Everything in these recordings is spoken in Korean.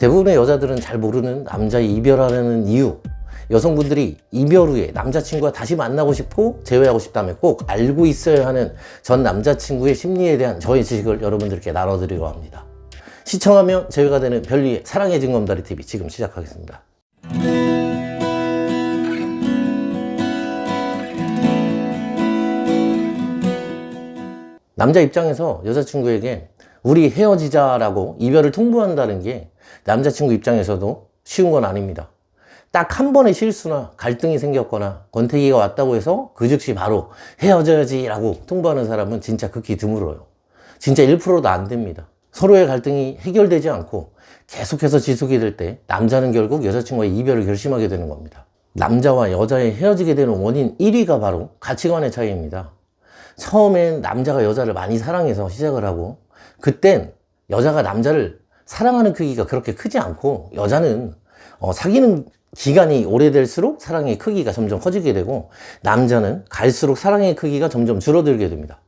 대부분의 여자들은 잘 모르는 남자의 이별하려는 이유. 여성분들이 이별 후에 남자친구와 다시 만나고 싶고 재회하고 싶다면 꼭 알고 있어야 하는 전 남자친구의 심리에 대한 저의 지식을 여러분들께 나눠드리려 합니다. 시청하면 재회가 되는 별리의 사랑의 증검다리 TV 지금 시작하겠습니다. 남자 입장에서 여자친구에게 우리 헤어지자라고 이별을 통보한다는 게 남자친구 입장에서도 쉬운 건 아닙니다. 딱 한 번의 실수나 갈등이 생겼거나 권태기가 왔다고 해서 그 즉시 바로 헤어져야지 라고 통보하는 사람은 진짜 극히 드물어요. 진짜 1%도 안 됩니다. 서로의 갈등이 해결되지 않고 계속해서 지속이 될 때 남자는 결국 여자친구와의 이별을 결심하게 되는 겁니다. 남자와 여자의 헤어지게 되는 원인 1위가 바로 가치관의 차이입니다. 처음엔 남자가 여자를 많이 사랑해서 시작을 하고 그땐 여자가 남자를 사랑하는 크기가 그렇게 크지 않고 여자는 어, 사귀는 기간이 오래될수록 사랑의 크기가 점점 커지게 되고 남자는 갈수록 사랑의 크기가 점점 줄어들게 됩니다.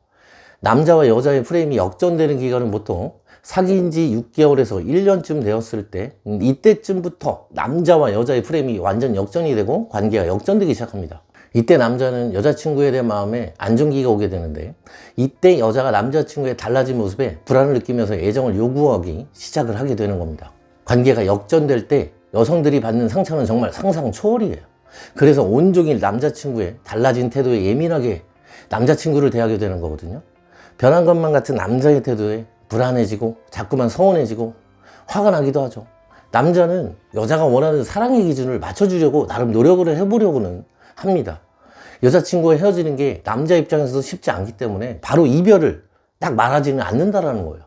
남자와 여자의 프레임이 역전되는 기간은 보통 사귄 지 6개월에서 1년쯤 되었을 때 음, 이때쯤부터 남자와 여자의 프레임이 완전 역전이 되고 관계가 역전되기 시작합니다. 이때 남자는 여자친구에 대한 마음에 안정기가 오게 되는데 이때 여자가 남자친구의 달라진 모습에 불안을 느끼면서 애정을 요구하기 시작을 하게 되는 겁니다. 관계가 역전될 때 여성들이 받는 상처는 정말 상상 초월이에요. 그래서 온종일 남자친구의 달라진 태도에 예민하게 남자친구를 대하게 되는 거거든요. 변한 것만 같은 남자의 태도에 불안해지고 자꾸만 서운해지고 화가 나기도 하죠. 남자는 여자가 원하는 사랑의 기준을 맞춰주려고 나름 노력을 해보려고는 합니다. 여자친구와 헤어지는 게 남자 입장에서도 쉽지 않기 때문에 바로 이별을 딱 말하지는 않는다라는 거예요.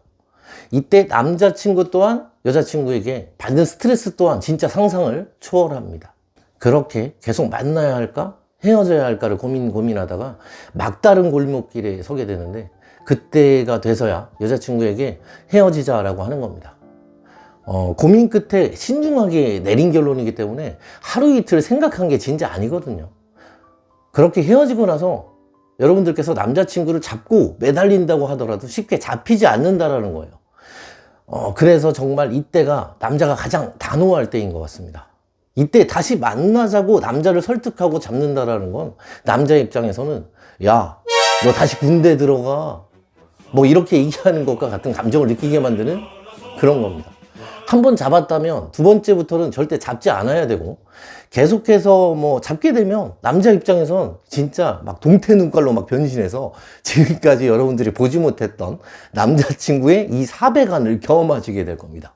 이때 남자친구 또한 여자친구에게 받는 스트레스 또한 진짜 상상을 초월합니다. 그렇게 계속 만나야 할까? 헤어져야 할까를 고민, 고민하다가 막다른 골목길에 서게 되는데 그때가 돼서야 여자친구에게 헤어지자라고 하는 겁니다. 어, 고민 끝에 신중하게 내린 결론이기 때문에 하루 이틀 생각한 게 진짜 아니거든요. 그렇게 헤어지고 나서 여러분들께서 남자친구를 잡고 매달린다고 하더라도 쉽게 잡히지 않는다라는 거예요. 어, 그래서 정말 이때가 남자가 가장 단호할 때인 것 같습니다. 이때 다시 만나자고 남자를 설득하고 잡는다라는 건 남자 입장에서는 야, 너 다시 군대 들어가. 뭐 이렇게 얘기하는 것과 같은 감정을 느끼게 만드는 그런 겁니다. 한 번 잡았다면 두 번째부터는 절대 잡지 않아야 되고 계속해서 뭐 잡게 되면 남자 입장에선 진짜 막 동태 눈깔로 막 변신해서 지금까지 여러분들이 보지 못했던 남자친구의 이 사배간을 경험하시게 될 겁니다.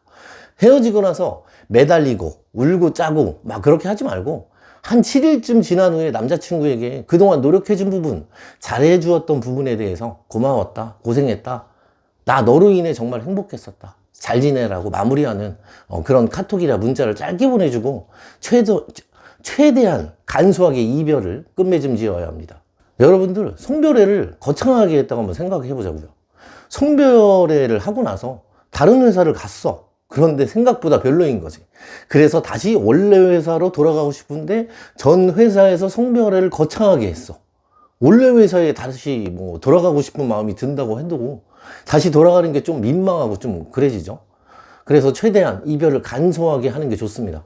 헤어지고 나서 매달리고 울고 짜고 막 그렇게 하지 말고 한 7일쯤 지난 후에 남자친구에게 그동안 노력해준 부분, 잘해주었던 부분에 대해서 고마웠다, 고생했다, 나 너로 인해 정말 행복했었다. 잘 지내라고 마무리하는 어, 그런 카톡이나 문자를 짧게 보내주고 최도, 최대한 간소하게 이별을 끝맺음 지어야 합니다. 여러분들 성별회를 거창하게 했다고 한번 생각해 보자고요. 성별회를 하고 나서 다른 회사를 갔어. 그런데 생각보다 별로인 거지. 그래서 다시 원래 회사로 돌아가고 싶은데 전 회사에서 성별회를 거창하게 했어. 원래 회사에 다시 뭐 돌아가고 싶은 마음이 든다고 해도 다시 돌아가는 게 좀 민망하고 좀 그래지죠. 그래서 최대한 이별을 간소하게 하는 게 좋습니다.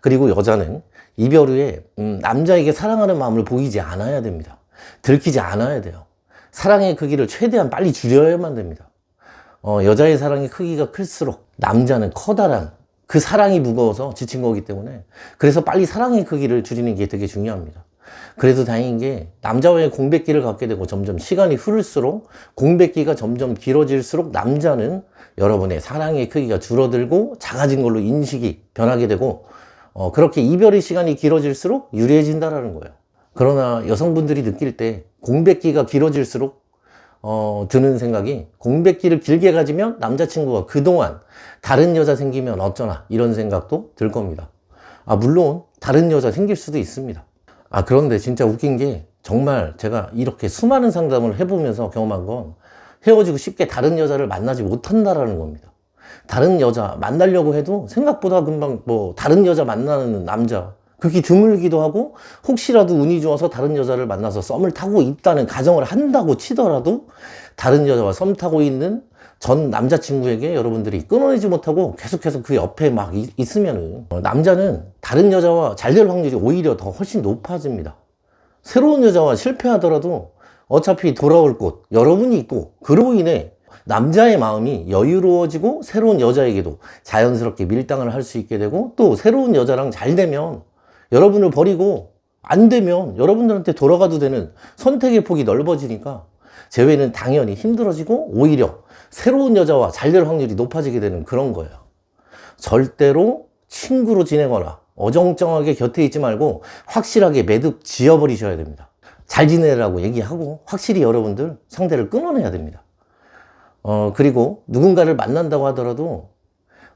그리고 여자는 이별 후에 음, 남자에게 사랑하는 마음을 보이지 않아야 됩니다. 들키지 않아야 돼요. 사랑의 크기를 최대한 빨리 줄여야만 됩니다. 어, 여자의 사랑의 크기가 클수록 남자는 커다란 그 사랑이 무거워서 지친 거기 때문에 그래서 빨리 사랑의 크기를 줄이는 게 되게 중요합니다. 그래도 다행인 게 남자와의 공백기를 갖게 되고 점점 시간이 흐를수록 공백기가 점점 길어질수록 남자는 여러분의 사랑의 크기가 줄어들고 작아진 걸로 인식이 변하게 되고 어, 그렇게 이별의 시간이 길어질수록 유리해진다라는 거예요. 그러나 여성분들이 느낄 때 공백기가 길어질수록 어, 드는 생각이 공백기를 길게 가지면 남자친구가 그동안 다른 여자 생기면 어쩌나 이런 생각도 들 겁니다. 아, 물론 다른 여자 생길 수도 있습니다. 아, 그런데 진짜 웃긴 게 정말 제가 이렇게 수많은 상담을 해보면서 경험한 건 헤어지고 쉽게 다른 여자를 만나지 못한다라는 겁니다. 다른 여자 만나려고 해도 생각보다 금방 뭐 다른 여자 만나는 남자 그게 드물기도 하고 혹시라도 운이 좋아서 다른 여자를 만나서 썸을 타고 있다는 가정을 한다고 치더라도 다른 여자와 썸 타고 있는 전 남자친구에게 여러분들이 끊어내지 못하고 계속해서 그 옆에 막 이- 있으면은 어, 남자는 다른 여자와 잘 될 확률이 오히려 더 훨씬 높아집니다. 새로운 여자와 실패하더라도 어차피 돌아올 곳 여러분이 있고 그로 인해 남자의 마음이 여유로워지고 새로운 여자에게도 자연스럽게 밀당을 할 수 있게 되고 또 새로운 여자랑 잘 되면 여러분을 버리고 안 되면 여러분들한테 돌아가도 되는 선택의 폭이 넓어지니까 재회는 당연히 힘들어지고 오히려 새로운 여자와 잘 될 확률이 높아지게 되는 그런 거예요. 절대로 친구로 지내거나 어정쩡하게 곁에 있지 말고 확실하게 매듭 지어버리셔야 됩니다. 잘 지내라고 얘기하고 확실히 여러분들 상대를 끊어내야 됩니다. 어, 그리고 누군가를 만난다고 하더라도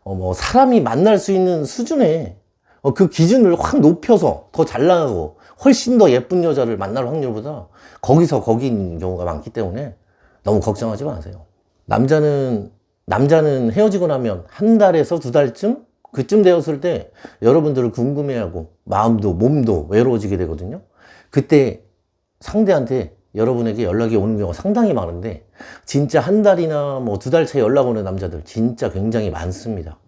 어, 뭐 사람이 만날 수 있는 수준의 어, 그 기준을 확 높여서 더 잘 나가고 훨씬 더 예쁜 여자를 만날 확률보다 거기서 거기인 경우가 많기 때문에 너무 걱정하지 마세요. 남자는 남자는 헤어지고 나면 한 달에서 두 달쯤 그쯤 되었을 때 여러분들을 궁금해하고 마음도 몸도 외로워지게 되거든요. 그때 상대한테 여러분에게 연락이 오는 경우가 상당히 많은데 진짜 한 달이나 뭐 두 달 차에 연락 오는 남자들 진짜 굉장히 많습니다.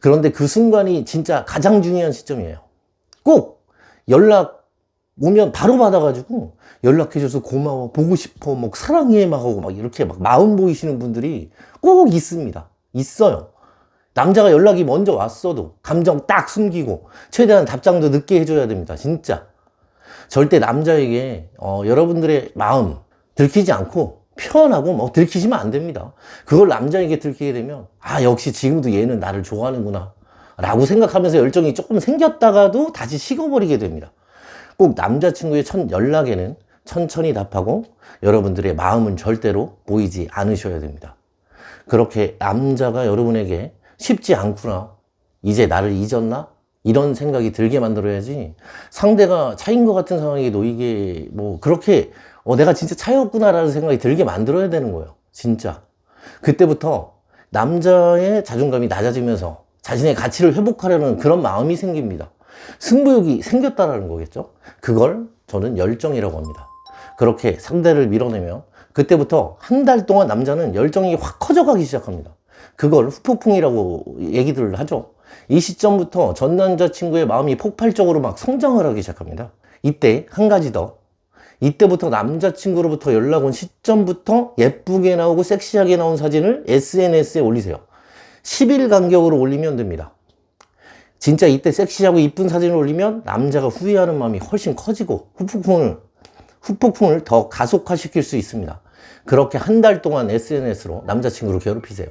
그런데 그 순간이 진짜 가장 중요한 시점이에요. 꼭 연락 오면 바로 받아가지고 연락해줘서 고마워, 보고 싶어, 뭐 사랑해 막 하고 막 이렇게 막 마음 보이시는 분들이 꼭 있습니다. 있어요. 남자가 연락이 먼저 왔어도 감정 딱 숨기고 최대한 답장도 늦게 해줘야 됩니다. 진짜. 절대 남자에게 어, 여러분들의 마음 들키지 않고 표현하고 뭐 들키시면 안 됩니다. 그걸 남자에게 들키게 되면 아 역시 지금도 얘는 나를 좋아하는구나 라고 생각하면서 열정이 조금 생겼다가도 다시 식어버리게 됩니다. 꼭 남자친구의 첫 연락에는 천천히 답하고 여러분들의 마음은 절대로 보이지 않으셔야 됩니다. 그렇게 남자가 여러분에게 쉽지 않구나. 이제 나를 잊었나? 이런 생각이 들게 만들어야지 상대가 차인 것 같은 상황에 놓이게 뭐 그렇게 어, 내가 진짜 차였구나라는 생각이 들게 만들어야 되는 거예요. 진짜. 그때부터 남자의 자존감이 낮아지면서 자신의 가치를 회복하려는 그런 마음이 생깁니다. 승부욕이 생겼다라는 거겠죠? 그걸 저는 열정이라고 합니다. 그렇게 상대를 밀어내면 그때부터 한 달 동안 남자는 열정이 확 커져가기 시작합니다. 그걸 후폭풍이라고 얘기들을 하죠. 이 시점부터 전 남자친구의 마음이 폭발적으로 막 성장을 하기 시작합니다. 이때 한 가지 더. 이때부터 남자친구로부터 연락 온 시점부터 예쁘게 나오고 섹시하게 나온 사진을 SNS에 올리세요. 10일 간격으로 올리면 됩니다. 진짜 이때 섹시하고 이쁜 사진을 올리면 남자가 후회하는 마음이 훨씬 커지고 후폭풍을 후폭풍을 더 가속화시킬 수 있습니다. 그렇게 한 달 동안 SNS로 남자친구를 괴롭히세요.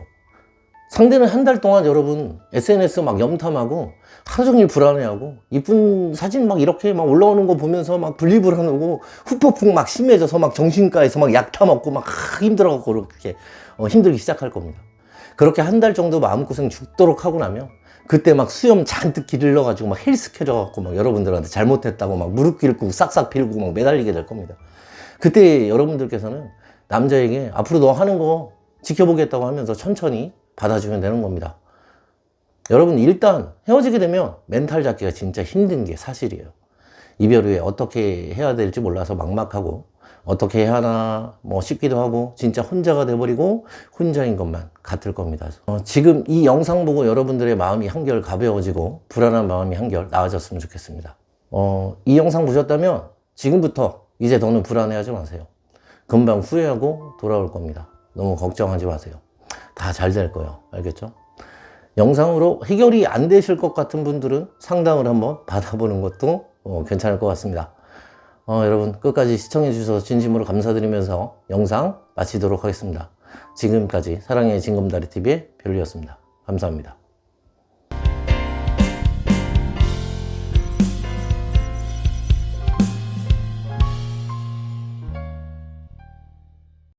상대는 한 달 동안 여러분 SNS 막 염탐하고 하루 종일 불안해하고 이쁜 사진 막 이렇게 막 올라오는 거 보면서 막 분리불안하고 후폭풍 막 심해져서 막 정신과에서 막 약 타먹고 막 힘들어갖고 그렇게 어, 힘들기 시작할 겁니다. 그렇게 한 달 정도 마음고생 죽도록 하고 나면 그때 막 수염 잔뜩 기르러가지고 막 헬스 켜져갖고 막 여러분들한테 잘못했다고 막 무릎 꿇고 싹싹 빌고 막 매달리게 될 겁니다. 그때 여러분들께서는 남자에게 앞으로 너 하는 거 지켜보겠다고 하면서 천천히 받아주면 되는 겁니다. 여러분 일단 헤어지게 되면 멘탈 잡기가 진짜 힘든 게 사실이에요. 이별 후에 어떻게 해야 될지 몰라서 막막하고 어떻게 해야 하나 뭐 싶기도 하고 진짜 혼자가 돼버리고 혼자인 것만 같을 겁니다. 어, 지금 이 영상 보고 여러분들의 마음이 한결 가벼워지고 불안한 마음이 한결 나아졌으면 좋겠습니다. 어, 이 영상 보셨다면 지금부터 이제 더는 불안해하지 마세요. 금방 후회하고 돌아올 겁니다. 너무 걱정하지 마세요. 다 잘 될 거예요. 알겠죠? 영상으로 해결이 안 되실 것 같은 분들은 상담을 한번 받아보는 것도 어, 괜찮을 것 같습니다. 어, 여러분 끝까지 시청해 주셔서 진심으로 감사드리면서 영상 마치도록 하겠습니다. 지금까지 사랑의 징검다리 TV의 별리였습니다. 감사합니다.